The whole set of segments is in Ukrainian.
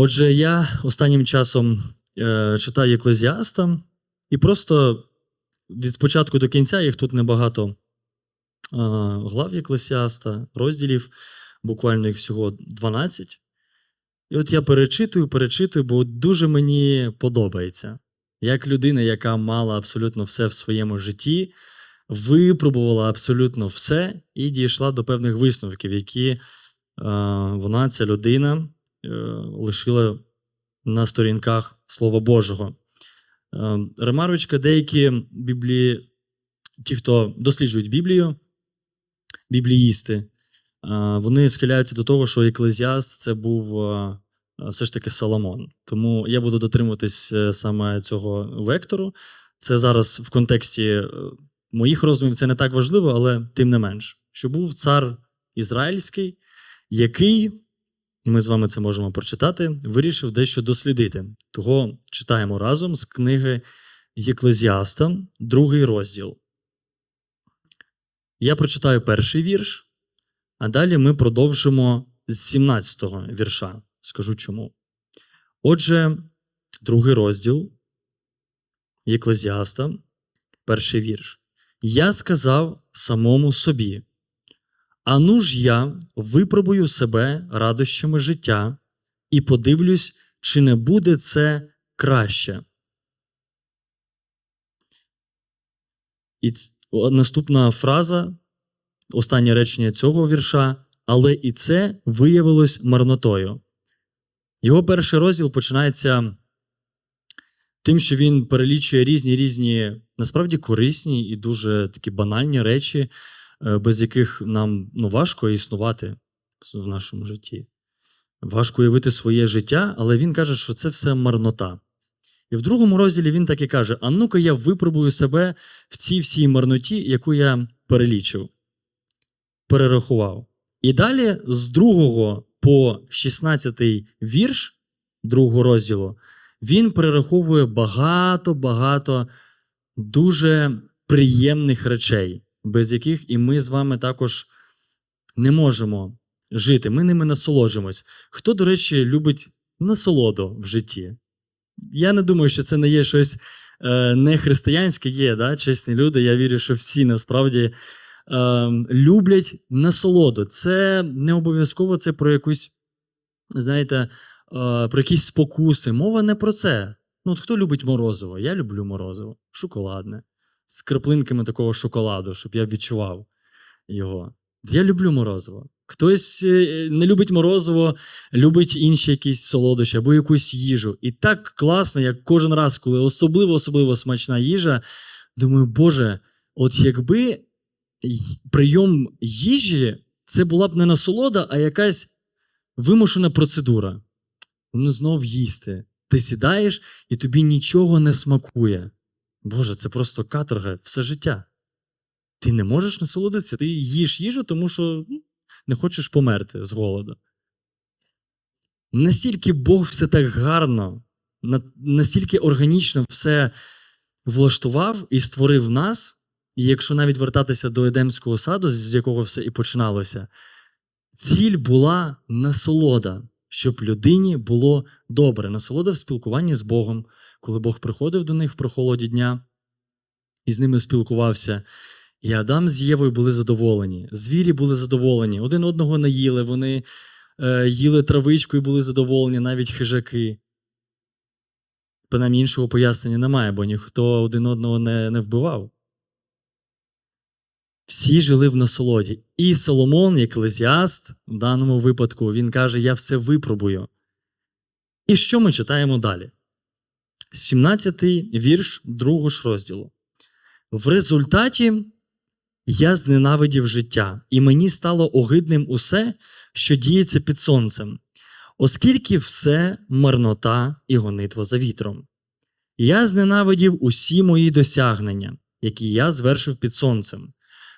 Отже, я останнім часом е, читаю Еклезіаста, і просто від спочатку до кінця їх тут небагато е, глав Еклесіаста, розділів, буквально їх всього 12. І от я перечитую, перечитую, бо дуже мені подобається. Як людина, яка мала абсолютно все в своєму житті, випробувала абсолютно все і дійшла до певних висновків, які е, вона, ця людина, е, лишила на сторінках Слова Божого. Е, Ремарочка, деякі біблії, ті, хто досліджують Біблію, бібліїсти, е, вони схиляються до того, що Еклезіаст це був все ж таки Соломон. Тому я буду дотримуватись саме цього вектору. Це зараз в контексті моїх роздумів це не так важливо, але тим не менш, що був цар ізраїльський, який, і ми з вами це можемо прочитати, вирішив дещо дослідити. Того читаємо разом з книги Єклезіаста, другий розділ. Я прочитаю перший вірш, а далі ми продовжимо з 17-го вірша. Скажу чому. Отже, другий розділ Єклезіаста, перший вірш. Я сказав самому собі: Ану ж я випробую себе радощами життя і подивлюсь, чи не буде це краще. І наступна фраза, останнє речення цього вірша, але і це виявилось марнотою. Його перший розділ починається тим, що він перелічує різні різні, насправді корисні і дуже такі банальні речі, без яких нам ну, важко існувати в нашому житті. Важко уявити своє життя, але він каже, що це все марнота. І в другому розділі він так і каже: А ну-ка я випробую себе в цій всій марноті, яку я перелічив, перерахував. І далі з другого по 16 вірш другого розділу він перераховує багато-багато дуже приємних речей, без яких і ми з вами також не можемо жити. Ми ними насолоджуємось. Хто, до речі, любить насолоду в житті? Я не думаю, що це не є щось е, не християнське, є, да? чесні люди. Я вірю, що всі насправді е, люблять насолоду. Це не обов'язково це про якусь, знаєте, е, про якісь спокуси. Мова не про це. Ну, от хто любить морозиво? Я люблю морозиво, шоколадне, з краплинками такого шоколаду, щоб я відчував його. Я люблю морозиво. Хтось е, не любить морозиво, любить інші якісь солодощі або якусь їжу. І так класно, як кожен раз, коли особливо-особливо смачна їжа, думаю, Боже, от якби прийом їжі це була б не насолода, а якась вимушена процедура. Ну, знов їсти. Ти сідаєш і тобі нічого не смакує. Боже, це просто каторга все життя. Ти не можеш насолодитися, ти їш їжу, тому що ну, не хочеш померти з голоду. Настільки Бог все так гарно, настільки органічно все влаштував і створив нас, і якщо навіть вертатися до Едемського саду, з якого все і починалося, ціль була насолода, щоб людині було добре. Насолода в спілкуванні з Богом, коли Бог приходив до них в прохолоді дня і з ними спілкувався. І Адам з Євою були задоволені, звірі були задоволені, один одного не їли, вони е, їли травичку і були задоволені, навіть хижаки. Принаймні іншого пояснення немає, бо ніхто один одного не, не вбивав. Всі жили в насолоді. І Соломон, еклезіаст, в даному випадку, він каже: Я все випробую. І що ми читаємо далі? 17-й вірш другого ж розділу. В результаті я зненавидів життя, і мені стало огидним усе, що діється під сонцем, оскільки все марнота і гонитва за вітром. Я зненавидів усі мої досягнення, які я звершив під сонцем,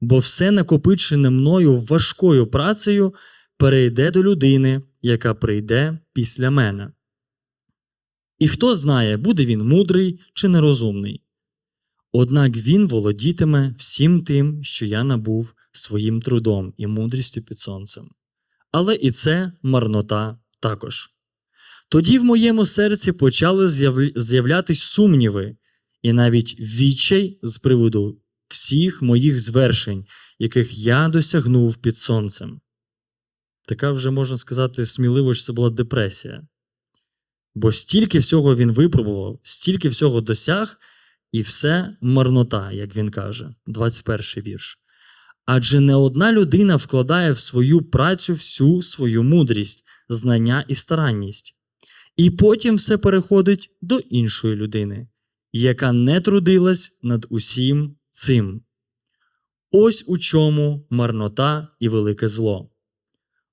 бо все накопичене мною важкою працею перейде до людини, яка прийде після мене. І хто знає, буде він мудрий чи нерозумний. Однак він володітиме всім тим, що я набув своїм трудом і мудрістю під сонцем. Але і це марнота також. Тоді в моєму серці почали з'яв- з'являтись сумніви і навіть відчай з приводу всіх моїх звершень, яких я досягнув під сонцем. Така вже можна сказати сміливо, що це була депресія. Бо стільки всього він випробував, стільки всього досяг, і все марнота, як він каже, 21 вірш. Адже не одна людина вкладає в свою працю всю свою мудрість, знання і старанність, і потім все переходить до іншої людини, яка не трудилась над усім цим. Ось у чому марнота і велике зло.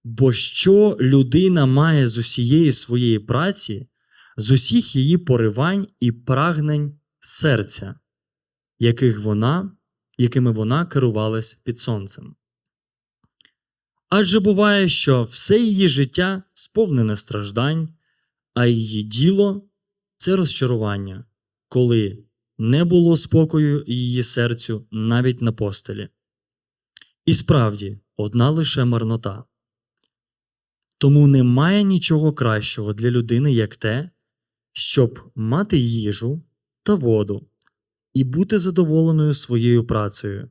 Бо що людина має з усієї своєї праці, з усіх її поривань і прагнень серця, яких вона, якими вона керувалась під сонцем. Адже буває, що все її життя сповнене страждань, а її діло це розчарування, коли не було спокою її серцю навіть на постелі. І справді, одна лише марнота. Тому немає нічого кращого для людини, як те, щоб мати їжу та воду і бути задоволеною своєю працею.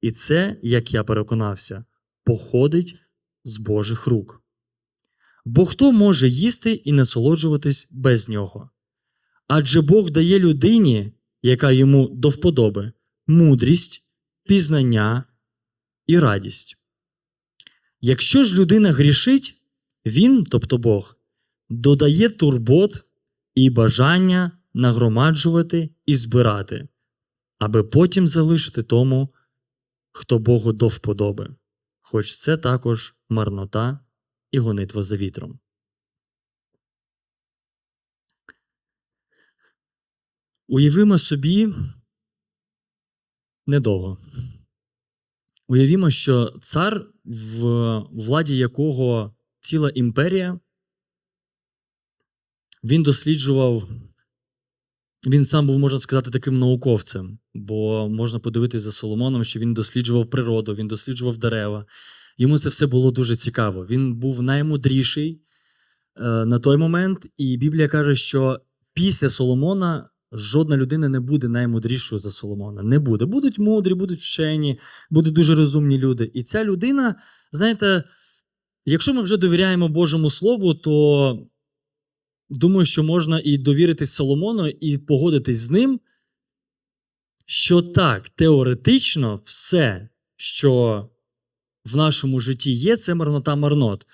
І це, як я переконався, походить з Божих рук. Бо хто може їсти і насолоджуватись без нього? Адже Бог дає людині, яка йому до вподоби, мудрість, пізнання і радість. Якщо ж людина грішить, він, тобто Бог, додає турбот і бажання нагромаджувати і збирати, аби потім залишити тому, хто Богу до вподоби, хоч це також марнота і гонитва за вітром. Уявімо собі недовго. Уявімо, що цар, в владі якого ціла імперія, він досліджував, він сам був, можна сказати, таким науковцем, бо можна подивитися за Соломоном, що він досліджував природу, він досліджував дерева. Йому це все було дуже цікаво. Він був наймудріший е, на той момент, і Біблія каже, що після Соломона жодна людина не буде наймудрішою за Соломона. Не буде. Будуть мудрі, будуть вчені, будуть дуже розумні люди. І ця людина, знаєте, якщо ми вже довіряємо Божому Слову, то думаю, що можна і довіритись Соломону, і погодитись з ним, що так, теоретично, все, що в нашому житті є, це марнота марнот.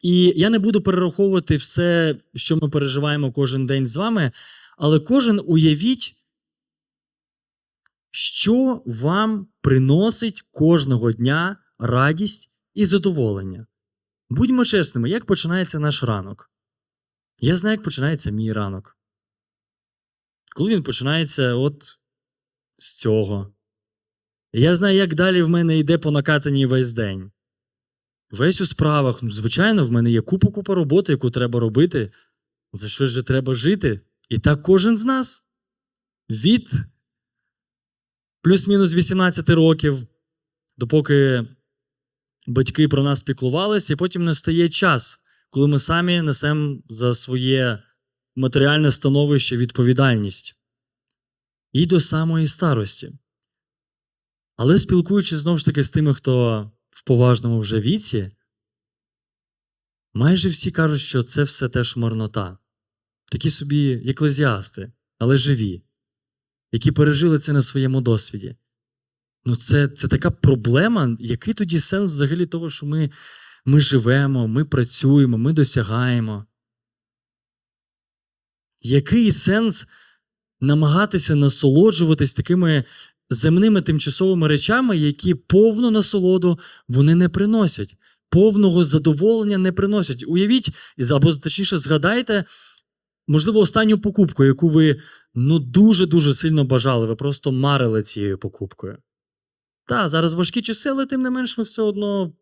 І я не буду перераховувати все, що ми переживаємо кожен день з вами, але кожен уявіть, що вам приносить кожного дня радість і задоволення. Будьмо чесними, як починається наш ранок? Я знаю, як починається мій ранок. Коли він починається от з цього. Я знаю, як далі в мене йде по накатанні весь день. Весь у справах. Ну, Звичайно, в мене є купа купа роботи, яку треба робити. За що ж треба жити? І так кожен з нас. Від плюс-мінус 18 років, допоки батьки про нас піклувалися, і потім настає час, коли ми самі несемо за своє матеріальне становище відповідальність. І до самої старості. Але спілкуючись знову ж таки з тими, хто в поважному вже віці, майже всі кажуть, що це все теж марнота. Такі собі еклезіасти, але живі, які пережили це на своєму досвіді. Ну, це, це така проблема, який тоді сенс взагалі того, що ми, ми живемо, ми працюємо, ми досягаємо. Який сенс намагатися насолоджуватись такими земними тимчасовими речами, які повну насолоду вони не приносять, повного задоволення не приносять. Уявіть, або точніше, згадайте, можливо, останню покупку, яку ви ну дуже-дуже сильно бажали, ви просто марили цією покупкою. Так, зараз важкі часи, але тим не менш ми все одно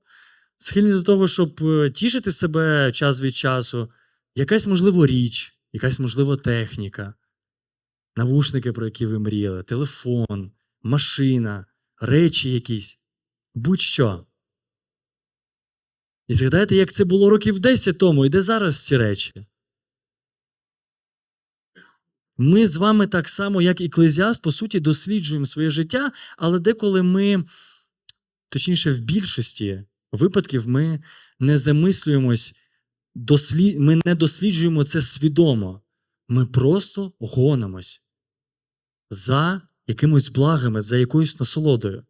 схильні до того, щоб е, тішити себе час від часу. Якась, можливо, річ, якась, можливо, техніка, навушники, про які ви мріяли, телефон, машина, речі якісь, будь-що. І згадайте, як це було років 10 тому, і де зараз ці речі? Ми з вами так само, як і Еклезіаст, по суті, досліджуємо своє життя, але деколи ми, точніше, в більшості випадків, ми не замислюємось, дослід... ми не досліджуємо це свідомо. Ми просто гонимось за якимось благами, за якоюсь насолодою.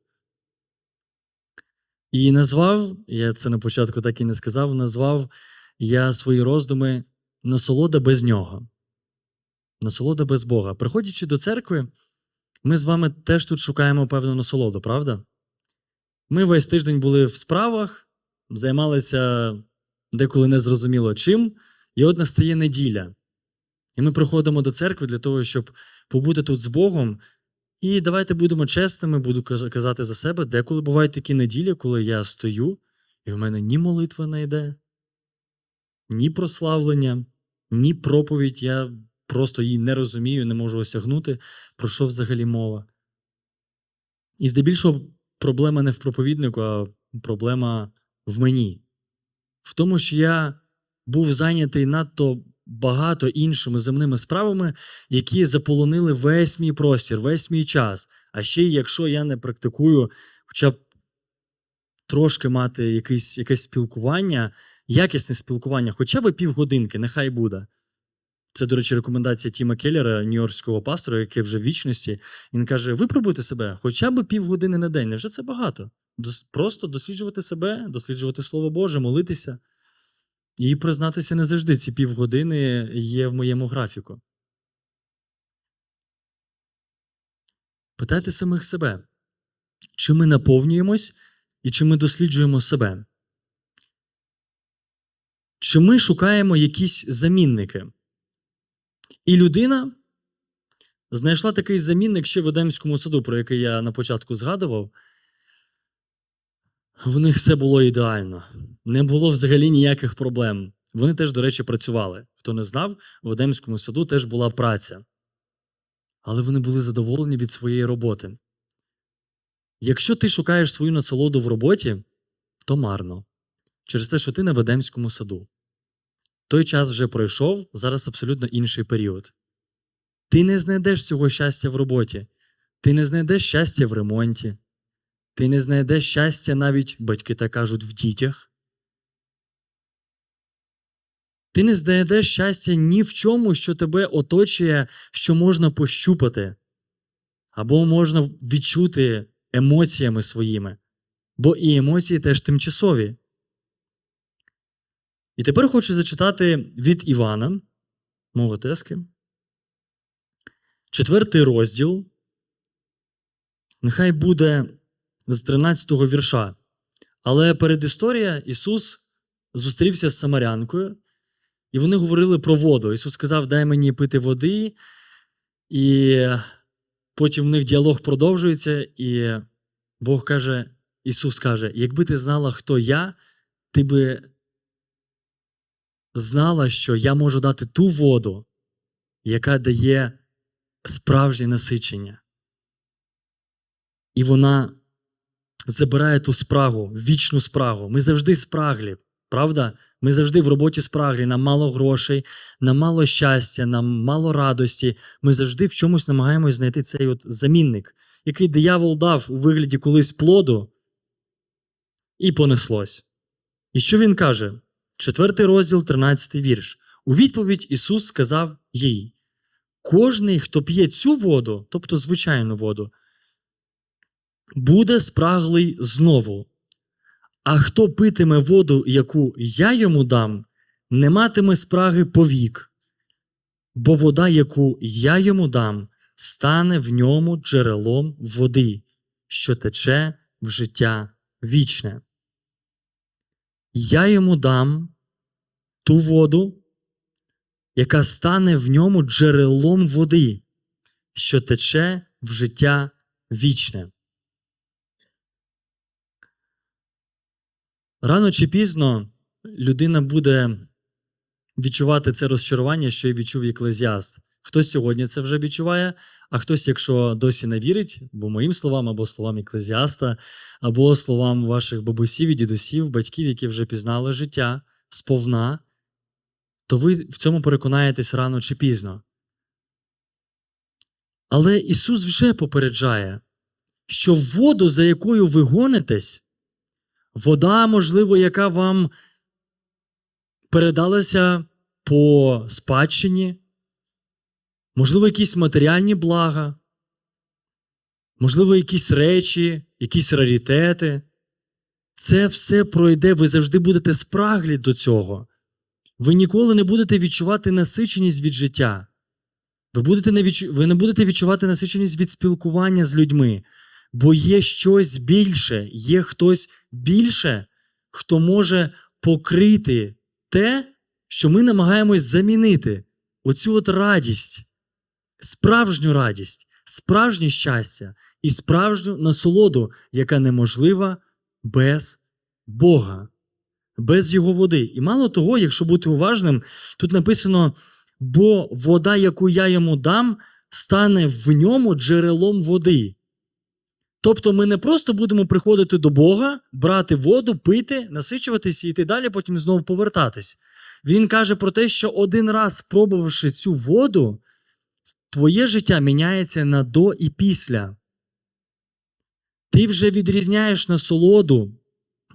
І назвав, я це на початку так і не сказав, назвав я свої роздуми насолода без нього. Насолода без Бога. Приходячи до церкви, ми з вами теж тут шукаємо певну насолоду, правда? Ми весь тиждень були в справах, займалися деколи незрозуміло чим, і от настає неділя. І ми приходимо до церкви для того, щоб побути тут з Богом. І давайте будемо чесними, буду казати за себе, деколи бувають такі неділі, коли я стою, і в мене ні молитва не йде, ні прославлення, ні проповідь. Я просто її не розумію, не можу осягнути, про що взагалі мова. І здебільшого проблема не в проповіднику, а проблема в мені. В тому, що я був зайнятий надто багато іншими земними справами, які заполонили весь мій простір, весь мій час. А ще якщо я не практикую, хоча б трошки мати якесь, якесь спілкування, якісне спілкування, хоча б півгодинки, нехай буде. Це, до речі, рекомендація Тіма Келлера, нью-йоркського пастора, який вже в вічності. Він каже: випробуйте себе хоча б півгодини на день. Невже це багато? Просто досліджувати себе, досліджувати Слово Боже, молитися. І признатися не завжди ці півгодини є в моєму графіку. Питайте самих себе, чи ми наповнюємось і чи ми досліджуємо себе? Чи ми шукаємо якісь замінники? І людина знайшла такий замінник ще в Едемському саду, про який я на початку згадував. В них все було ідеально, не було взагалі ніяких проблем. Вони теж, до речі, працювали. Хто не знав, в Едемському саду теж була праця. Але вони були задоволені від своєї роботи. Якщо ти шукаєш свою насолоду в роботі, то марно. Через те, що ти на Ведемському саду. Той час вже пройшов, зараз абсолютно інший період. Ти не знайдеш цього щастя в роботі, ти не знайдеш щастя в ремонті, ти не знайдеш щастя навіть, батьки так кажуть, в дітях. Ти не знайдеш щастя ні в чому, що тебе оточує, що можна пощупати, або можна відчути емоціями своїми, бо і емоції теж тимчасові. І тепер хочу зачитати від Івана, мого тески. Четвертий розділ. Нехай буде з 13-го вірша. Але перед історія Ісус зустрівся з Самарянкою, і вони говорили про воду. Ісус сказав: Дай мені пити води, і потім в них діалог продовжується, і Бог каже, Ісус каже: якби ти знала, хто я, ти би знала, що я можу дати ту воду, яка дає справжнє насичення. І вона забирає ту спрагу, вічну спрагу. Ми завжди спраглі, правда? Ми завжди в роботі спраглі, нам мало грошей, нам мало щастя, нам мало радості. Ми завжди в чомусь намагаємось знайти цей от замінник, який диявол дав у вигляді колись плоду, і понеслось. І що він каже? Четвертий розділ, 13 вірш. У відповідь Ісус сказав їй: Кожний, хто п'є цю воду, тобто звичайну воду, буде спраглий знову. А хто питиме воду, яку я йому дам, не матиме спраги повік, бо вода, яку я йому дам, стане в ньому джерелом води, що тече в життя вічне. Я йому дам ту воду, яка стане в ньому джерелом води, що тече в життя вічне. Рано чи пізно людина буде відчувати це розчарування, що й відчув еклезіаст. Хтось сьогодні це вже відчуває, а хтось, якщо досі не вірить, бо моїм словам, або словам еклезіаста, або словам ваших бабусів і дідусів, батьків, які вже пізнали життя сповна, то ви в цьому переконаєтесь рано чи пізно. Але Ісус вже попереджає, що воду, за якою ви гонитесь, вода, можливо, яка вам передалася по спадщині, можливо, якісь матеріальні блага, можливо, якісь речі, якісь раритети. Це все пройде, ви завжди будете спраглі до цього. Ви ніколи не будете відчувати насиченість від життя. Ви, будете не відчу... ви не будете відчувати насиченість від спілкування з людьми, бо є щось більше, є хтось більше, хто може покрити те, що ми намагаємось замінити. Оцю от радість, справжню радість, справжнє щастя і справжню насолоду, яка неможлива без Бога, без Його води. І мало того, якщо бути уважним, тут написано: бо вода, яку я йому дам, стане в ньому джерелом води. Тобто ми не просто будемо приходити до Бога, брати воду, пити, насичуватись і йти далі, потім знову повертатись. Він каже про те, що один раз спробувавши цю воду, твоє життя міняється на до і після. Ти вже відрізняєш насолоду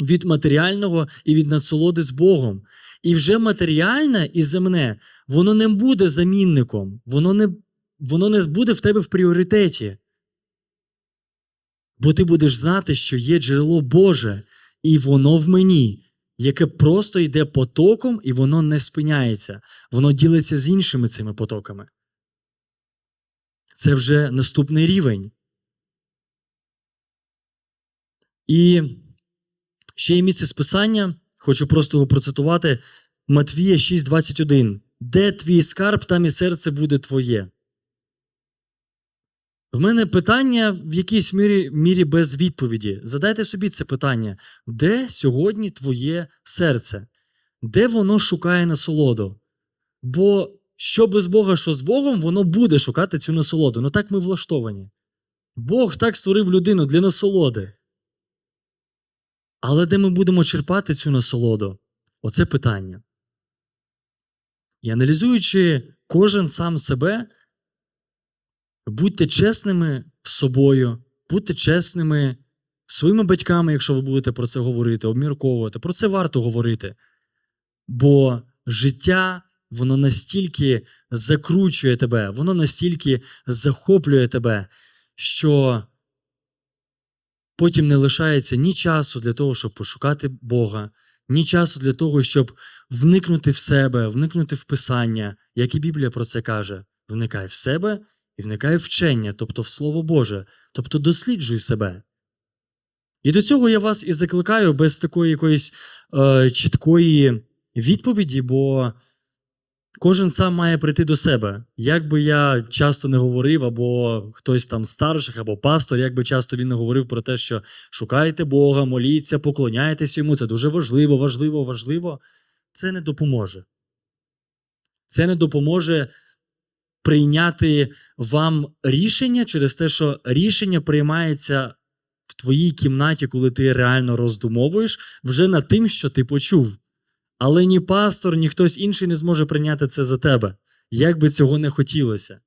від матеріального і від насолоди з Богом. І вже матеріальне і земне, воно не буде замінником, воно не, воно не буде в тебе в пріоритеті. Бо ти будеш знати, що є джерело Боже, і воно в мені, яке просто йде потоком, і воно не спиняється. Воно ділиться з іншими цими потоками. Це вже наступний рівень. І ще є місце списання, хочу просто його процитувати. Матвія 6,21. Де твій скарб, там і серце буде твоє. В мене питання в якійсь мірі, мірі без відповіді. Задайте собі це питання: де сьогодні твоє серце? Де воно шукає насолоду? Бо що без Бога, що з Богом, воно буде шукати цю насолоду. Ну так ми влаштовані. Бог так створив людину для насолоди. Але де ми будемо черпати цю насолоду? Оце питання. І аналізуючи кожен сам себе, будьте чесними з собою, будьте чесними своїми батьками, якщо ви будете про це говорити, обмірковувати. Про це варто говорити. Бо життя, воно настільки закручує тебе, воно настільки захоплює тебе, що потім не лишається ні часу для того, щоб пошукати Бога, ні часу для того, щоб вникнути в себе, вникнути в Писання, як і Біблія про це каже: вникай в себе і вникай в вчення, тобто в Слово Боже, тобто досліджуй себе. І до цього я вас і закликаю без такої якоїсь е, чіткої відповіді, бо кожен сам має прийти до себе. Як би я часто не говорив, або хтось там старших, або пастор, як би часто він не говорив про те, що шукайте Бога, моліться, поклоняйтесь йому, це дуже важливо, важливо, важливо. Це не допоможе. Це не допоможе прийняти вам рішення через те, що рішення приймається в твоїй кімнаті, коли ти реально роздумовуєш, вже над тим, що ти почув. Але ні пастор, ні хтось інший не зможе прийняти це за тебе, як би цього не хотілося.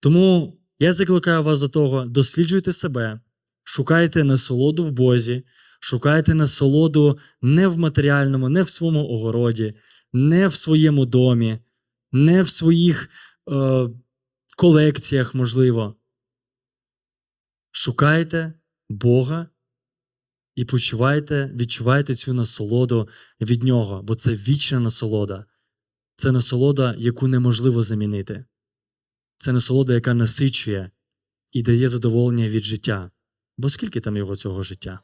Тому я закликаю вас до того: досліджуйте себе, шукайте насолоду в Бозі, шукайте насолоду не в матеріальному, не в своєму огороді, не в своєму домі, не в своїх е, колекціях, можливо. Шукайте Бога і почувайте, відчувайте цю насолоду від нього, бо це вічна насолода. Це насолода, яку неможливо замінити. Це насолода, яка насичує і дає задоволення від життя. Бо скільки там його цього життя?